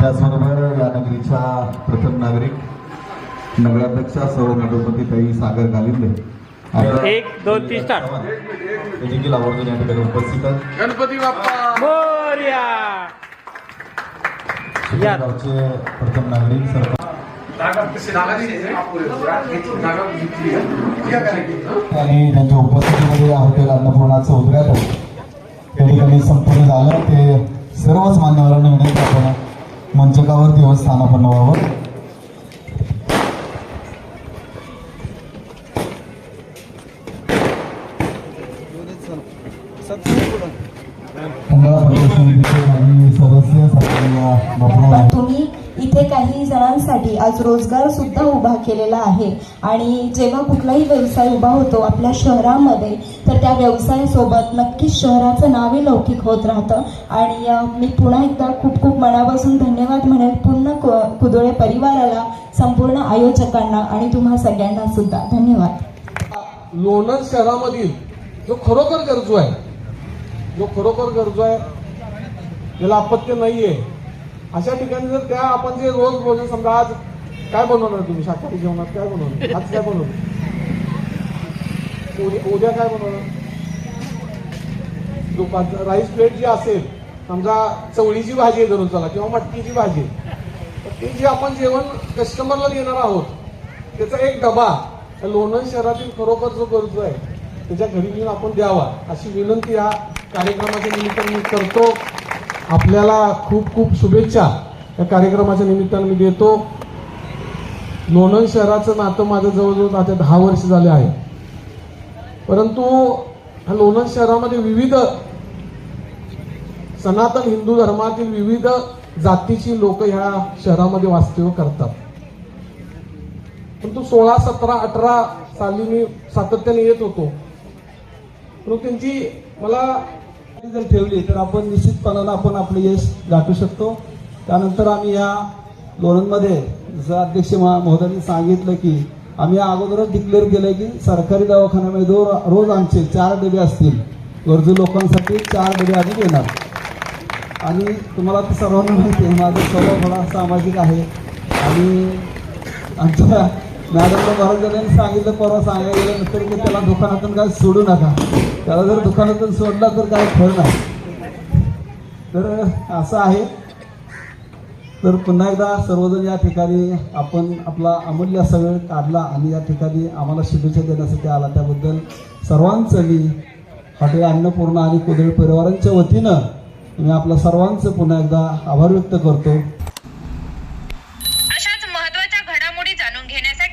त्याचबरोबर या नगरीच्या प्रथम नागरिक नगराध्यक्षा सौ नगरपती ताई सागर गालिंदे आपल्या- एक, दोन, तीन, स्टार्ट. ते देखील आवर्जून या ठिकाणी उपस्थित गणपती बाप्पा मोर्या या. गावचे प्रथम नागरिक सरपंच आणि त्यांच्या उपस्थितीमध्ये या हॉटेल अन्नपूर्णाचं उद्घाटन त्या ठिकाणी संपूर्ण झालं. ते सर्वच मान्यवरांना विनंती आपण मंचकावर देवस्थान आपण व्हावं सदस्य तुम्ही इथे काही जणांसाठी आज रोजगार सुद्धा उभा केलेला आहे. आणि जेव्हा कुठलाही व्यवसाय उभा होतो आपल्या शहरामध्ये तर त्या व्यवसायासोबत नक्कीच शहराचं नावही लौकिक होत राहतं. आणि मी पुन्हा एकदा खूप खूप मनापासून धन्यवाद म्हणेल पूर्ण कु- कुदोळे परिवाराला संपूर्ण आयोजकांना आणि तुम्हा सगळ्यांना सुद्धा. धन्यवाद. लोणंद शहरामधील जो खरोखर गरजू आहे. जो खरोखर गरजू आहे. ज्याला अपत्य नाहीये. अशा ठिकाणी जर त्या आपण जे रोज भोजन समजा आज काय बनवणार तुम्ही? शाकाहारी जेवणात काय बनवणार आज काय बनवणार उद्या उद्या काय बनवणार दुपारचं राईस प्लेट जी असेल समजा चवळीची भाजी आहे धरून चला किंवा मटकीची भाजी आहे. तर ते जे आपण जेवण कस्टमरला देणार आहोत त्याचा एक डबा लोणंद शहरातील खरोखर जो गरजू आहे त्याच्या घरी घेऊन आपण द्यावा अशी विनंती या कार्यक्रमाच्या निमित्ताने मी करतो. आपल्याला खूप खूप शुभेच्छा. या कार्यक्रमाच्या निमित्ताने मी देतो. लोणंद शहराचं नातं माझं जवळजवळ आता दहा वर्ष झाले आहे. परंतु ह्या लोणंद शहरामध्ये विविध सनातन हिंदू धर्मातील विविध जातीची लोक ह्या शहरामध्ये वास्तव्य करतात. परंतु सोळा सतरा अठरा साली मी सातत्याने येत होतो. परंतु त्यांची मला जर ठेवली तर आपण निश्चितपणानं आपण आपलं यश गाठू शकतो. त्यानंतर आम्ही या धोरणमध्ये जसं अध्यक्ष महा- महोदयांनी सांगितलं की आम्ही अगोदरच डिक्लेअर केलं की सरकारी दवाखान्यामध्ये दो रोज आमचे चार डबे असतील. गरजू लोकांसाठी चार डबे आधी देणार आणि तुम्हाला तर सर्वांना माहिती आहे माझा स्वभाव थोडा सामाजिक आहे. आणि आमच्या मॅडमला महाराज सांगितलं परवा सांगायला गेल्यानंतर की त्याला दुकानातून काय सोडू नका. त्याला जर दुकानातून सोडला तर काय ठरणार तर असं आहे. तर पुन्हा एकदा सर्वजण या ठिकाणी आपण आपला अमूल्य असा वेळ काढला आणि या ठिकाणी आम्हाला शुभेच्छा देण्यासाठी आला. त्याबद्दल सर्वांचं मी हॉटेल अन्नपूर्णा आणि कुदळ परिवारांच्या वतीनं मी आपल्या सर्वांचं पुन्हा एकदा आभार व्यक्त करतो. अशाच महत्त्वाच्या घडामोडी जाणून घेण्यासाठी